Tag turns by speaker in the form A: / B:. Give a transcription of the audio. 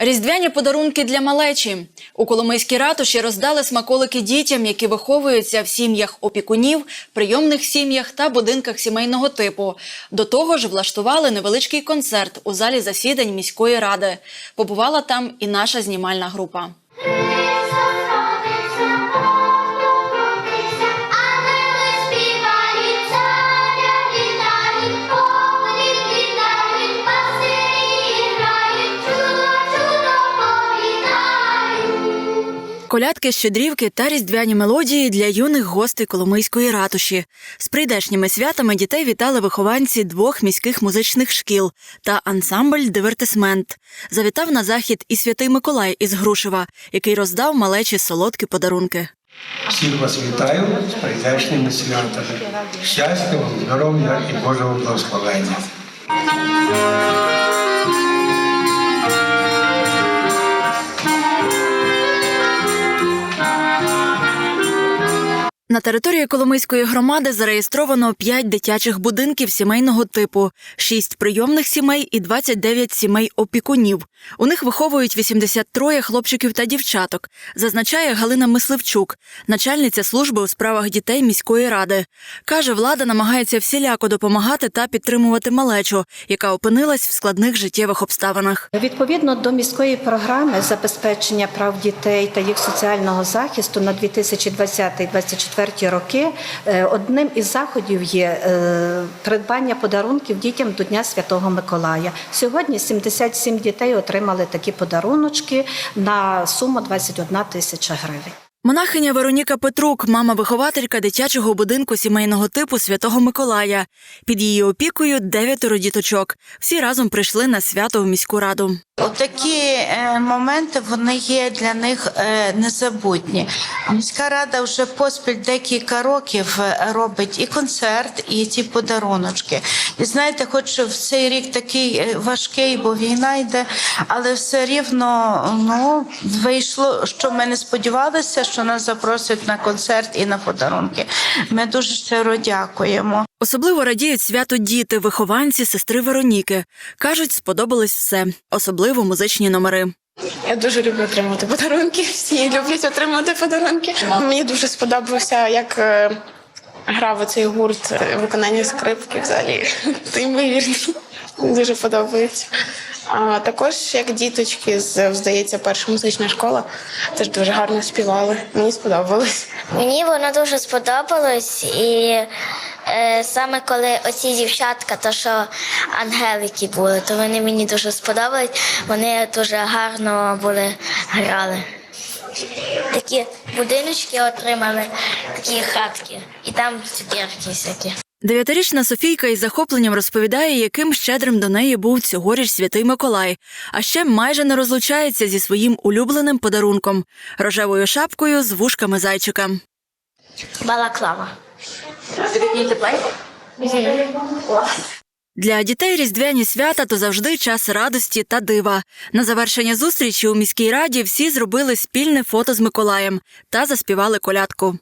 A: Різдвяні подарунки для малечі у Коломийській ратуші роздали смаколики дітям, які виховуються в сім'ях опікунів, прийомних сім'ях та будинках сімейного типу. До того ж, влаштували невеличкий концерт у залі засідань міської ради. Побувала там і наша знімальна група. Колядки, щедрівки та різдвяні мелодії для юних гостей Коломийської ратуші. З прийдешніми святами дітей вітали вихованці двох міських музичних шкіл та ансамбль Дивертисмент. Завітав на захід і святий Миколай із Грушева, який роздав малечі солодкі подарунки.
B: Всіх вас вітаю з прийдешніми святами. Щастя здоров'я і Божого благословення.
A: На території Коломийської громади зареєстровано 5 дитячих будинків сімейного типу, 6 прийомних сімей і 29 сімей опікунів. У них виховують 83 хлопчиків та дівчаток, зазначає Галина Мисливчук, начальниця служби у справах дітей міської ради. Каже, влада намагається всіляко допомагати та підтримувати малечу, яка опинилась в складних життєвих обставинах.
C: Відповідно до міської програми забезпечення прав дітей та їх соціального захисту на 2020-2024 роки е, одним із заходів є е, придбання подарунків дітям до Дня Святого Миколая. Сьогодні 77 дітей отримали такі подаруночки на суму 21 тисяча гривень.
A: Монахиня Вероніка Петрук, мама-вихователька дитячого будинку сімейного типу Святого Миколая. Під її опікою дев'ятеро діточок. Всі разом прийшли на свято в міську раду.
D: Отакі е, моменти вони є для них е, незабутні. Міська рада вже поспіль декілька років е, робить і концерт, і ті подаруночки. І знаєте, хоч в цей рік такий важкий, бо війна йде, але все рівно ну вийшло, що ми не сподівалися, що нас запросять на концерт і на подарунки. Ми дуже щиро дякуємо.
A: Особливо радіють свято діти, вихованці сестри Вероніки. Кажуть, сподобалось все, особливо музичні номери.
E: Я дуже люблю отримувати подарунки. Всі люблять отримувати подарунки. Мені дуже сподобався, як е, грав оцей гурт е, виконання скрипки взагалі. Це ймовірно. Дуже подобається. А також як діточки з здається, перша музична школа теж дуже гарно співали. Мені сподобалось.
F: Мені воно дуже сподобалось, і е, саме коли оці дівчатка, то що ангелики були, то вони мені дуже сподобались. Вони дуже гарно були грали. Такі будиночки отримали, такі хатки, і там цукерки всякі.
A: Дев'ятирічна Софійка із захопленням розповідає, яким щедрим до неї був цьогоріч святий Миколай, а ще майже не розлучається зі своїм улюбленим подарунком рожевою шапкою з вушками зайчика.
F: Балаклава.
A: Для дітей різдвяні свята то завжди час радості та дива. На завершення зустрічі у міській раді всі зробили спільне фото з Миколаєм та заспівали колядку.